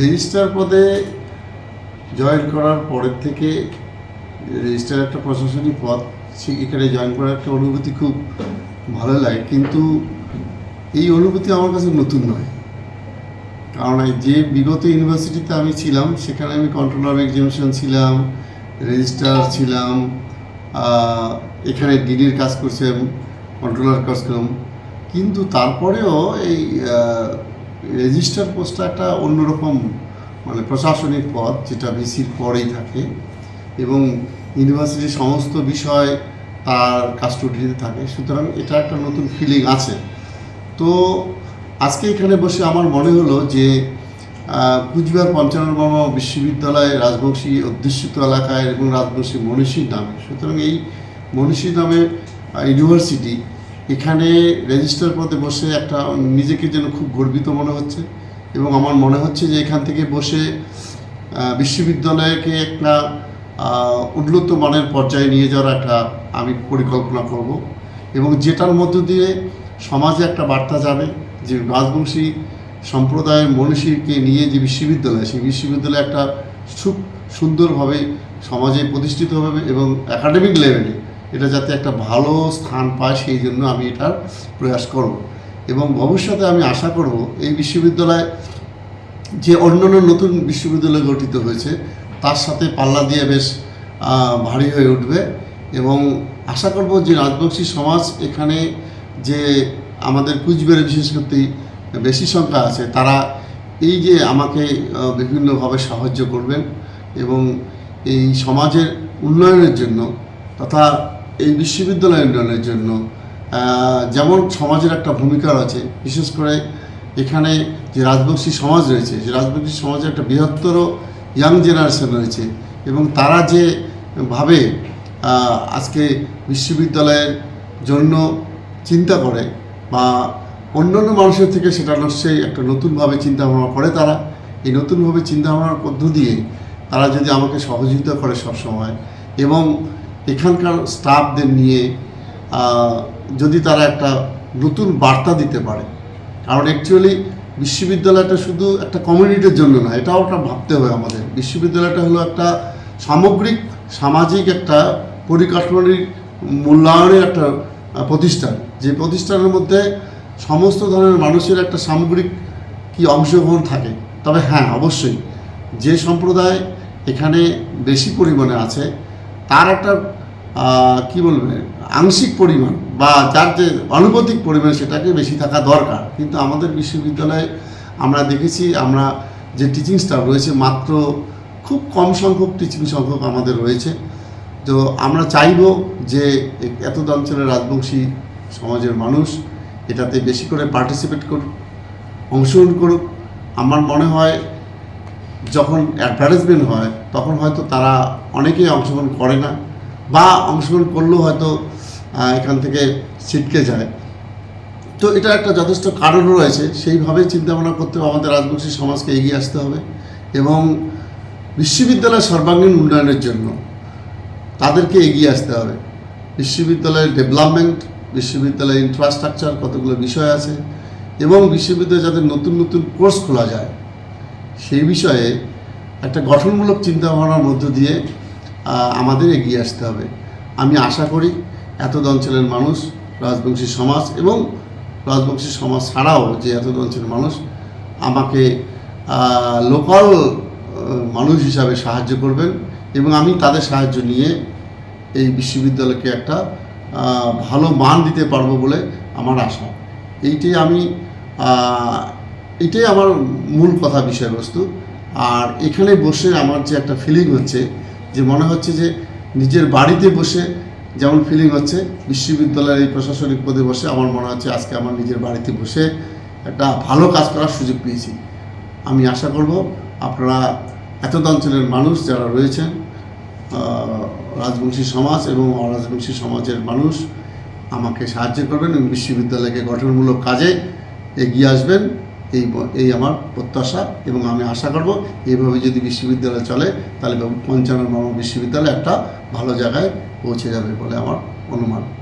Registrar পদে join করার পরের থেকে রেজিস্ট্রার একটা প্রশাসনিক পদ এখানে জয়েন করার একটা অনুভূতি খুব ভালো লাগে। কিন্তু এই অনুভূতি আমার কাছে নতুন নয়। কারণ যে বিগত ইউনিভার্সিটিতে আমি ছিলাম, সেখানে আমি কন্ট্রোলার এক্সামিনেশন ছিলাম রেজিস্ট্রার ছিলাম এখানে ডিডির কাজ করছিলাম কন্ট্রোলার কাজ করলাম। কিন্তু তারপরেও এই রেজিস্টার পোস্টটা একটা অন্যরকম মানে প্রশাসনিক পদ, যেটা ভিসির পরেই থাকে এবং ইউনিভার্সিটির সমস্ত বিষয় তার কাস্টডিতে থাকে। সুতরাং এটা একটা নতুন ফিলিং আছে। তো আজকে এখানে বসে আমার মনে হলো যে কুচবিহার পঞ্চাননবর্ম বিশ্ববিদ্যালয় রাজবংশী অধ্যুষিত এলাকায় এবং রাজবংশী মনীষীর নামে। সুতরাং এই মনীষী নামে ইউনিভার্সিটি এখানে রেজিস্টার পদে বসে একটা, নিজেকে যেন খুব গর্বিত মনে হচ্ছে এবং আমার মনে হচ্ছে যে এখান থেকে বসে বিশ্ববিদ্যালয়কে একটা উন্নত মানের পর্যায়ে নিয়ে যাওয়ার একটা আমি পরিকল্পনা করব এবং যেটার মধ্য দিয়ে সমাজে একটা বার্তা যাবে যে রাজবংশী সম্প্রদায়ের মনীষীকে নিয়ে যে বিশ্ববিদ্যালয়, সেই বিশ্ববিদ্যালয় একটা খুব সুন্দরভাবে সমাজে প্রতিষ্ঠিত হবে এবং একাডেমিক লেভেলে এটা যাতে একটা ভালো স্থান পায়, সেই জন্য আমি এটার প্রয়াস করব। এবং ভবিষ্যতে আমি আশা করব, এই বিশ্ববিদ্যালয় যে অন্যান্য নতুন বিশ্ববিদ্যালয় গঠিত হয়েছে, তার সাথে পাল্লা দিয়ে বেশ ভারী হয়ে উঠবে। এবং আশা করব যে রাজবংশী সমাজ এখানে যে আমাদের কুচবিহারে বিশেষ করতেই বেশি সংখ্যা আছে, তারা এই যে আমাকে বিভিন্নভাবে সাহায্য করবেন এবং এই সমাজের উন্নয়নের জন্য তথা এই বিশ্ববিদ্যালয় উন্নয়নের জন্য যেমন সমাজের একটা ভূমিকা রয়েছে, বিশেষ করে এখানে যে রাজবংশী সমাজ রয়েছে, যে রাজবংশী সমাজের একটা বৃহত্তর ইয়াং জেনারেশন রয়েছে এবং তারা যে ভাবে আজকে বিশ্ববিদ্যালয়ের জন্য চিন্তা করে বা অন্যান্য মানুষের থেকে সেটা নিশ্চয়ই একটা নতুনভাবে চিন্তা ভাবনা করে তারা, এই নতুনভাবে চিন্তা ভাবনার মধ্য দিয়ে তারা যদি আমাকে সহযোগিতা করে সবসময় এবং এখানকার স্টাফদের নিয়ে যদি তারা একটা নতুন বার্তা দিতে পারে। কারণ অ্যাকচুয়ালি বিশ্ববিদ্যালয়টা শুধু একটা কমিউনিটির জন্য না, এটাও একটা ভাবতে হবে আমাদের। বিশ্ববিদ্যালয়টা হলো একটা সামগ্রিক, সামাজিক একটা পরিকাঠামোর মূল্যায়নের একটা প্রতিষ্ঠান। যে প্রতিষ্ঠানের মধ্যে সমস্ত ধরনের মানুষের একটা সামগ্রিক কি অংশগ্রহণ থাকে। তবে হ্যাঁ অবশ্যই যে সম্প্রদায় এখানে বেশি পরিমাণে আছে, তার একটা কি বলবে, আংশিক পরিমাণ বা যার যে আনুপাতিক পরিমাণ সেটাকে বেশি থাকা দরকার। কিন্তু আমাদের বিশ্ববিদ্যালয়ে আমরা দেখেছি, আমরা যে টিচিং স্টাফ রয়েছে, মাত্র খুব কম সংখ্যক টিচিং সংখ্যক আমাদের রয়েছে। তো আমরা চাইব যে এত অঞ্চলের রাজবংশী সমাজের মানুষ এটাতে বেশি করে পার্টিসিপেট করুক, অংশগ্রহণ করুক। আমার মনে হয় যখন অ্যাডভার্টাইজমেন্ট হয়, তখন হয়তো তারা অনেকেই অংশগ্রহণ করে না। বা অংশগ্রহণ করলেও হয়তো এখান থেকে ছিটকে যায়। তো এটা একটা যথেষ্ট কারণ রয়েছে। সেইভাবে চিন্তা ভাবনা করতে হবে। আমাদের রাজবংশী সমাজকে এগিয়ে আসতে হবে এবং বিশ্ববিদ্যালয় সর্বাঙ্গীন উন্নয়নের জন্য তাদেরকে এগিয়ে আসতে হবে। বিশ্ববিদ্যালয়ের ডেভেলপমেন্ট, বিশ্ববিদ্যালয়ের ইনফ্রাস্ট্রাকচার কতগুলো বিষয় আছে এবং বিশ্ববিদ্যালয়ে যাতে নতুন নতুন কোর্স খোলা যায়, সেই বিষয়ে একটা গঠনমূলক চিন্তাভাবনার মধ্য দিয়ে আমাদের এগিয়ে আসতে হবে। আমি আশা করি এত অঞ্চলের মানুষ, রাজবংশী সমাজ এবং রাজবংশী সমাজ ছাড়াও যে এত অঞ্চলের মানুষ আমাকে লোকাল মানুষ হিসাবে সাহায্য করবেন এবং আমি তাদের সাহায্য নিয়ে এই বিশ্ববিদ্যালয়কে একটা ভালো মান দিতে পারব বলে আমার আশা। এইটাই আমি এটাই আমার মূল কথা বিষয়বস্তু। আর এখানে বসে আমার যে একটা ফিলিং হচ্ছে যে মনে হচ্ছে যে নিজের বাড়িতে বসে যেমন ফিলিং হচ্ছে, বিশ্ববিদ্যালয়ের এই প্রশাসনিক পদে বসে আমার মনে হচ্ছে আজকে আমার নিজের বাড়িতে বসে একটা ভালো কাজ করার সুযোগ পেয়েছি। আমি আশা করব আপনারা এত অঞ্চলের মানুষ যারা রয়েছেন রাজবংশী সমাজ এবং অরাজবংশী সমাজের মানুষ আমাকে সাহায্য করবেন এবং বিশ্ববিদ্যালয়কে গঠনমূলক কাজে এগিয়ে আসবেন। এই এই আমার প্রত্যাশা এবং আমি আশা করব এইভাবে যদি বিশ্ববিদ্যালয় চলে, তাহলে পঞ্চানন বিশ্ববিদ্যালয় একটা ভালো জায়গায় পৌঁছে যাবে বলে আমার অনুমান।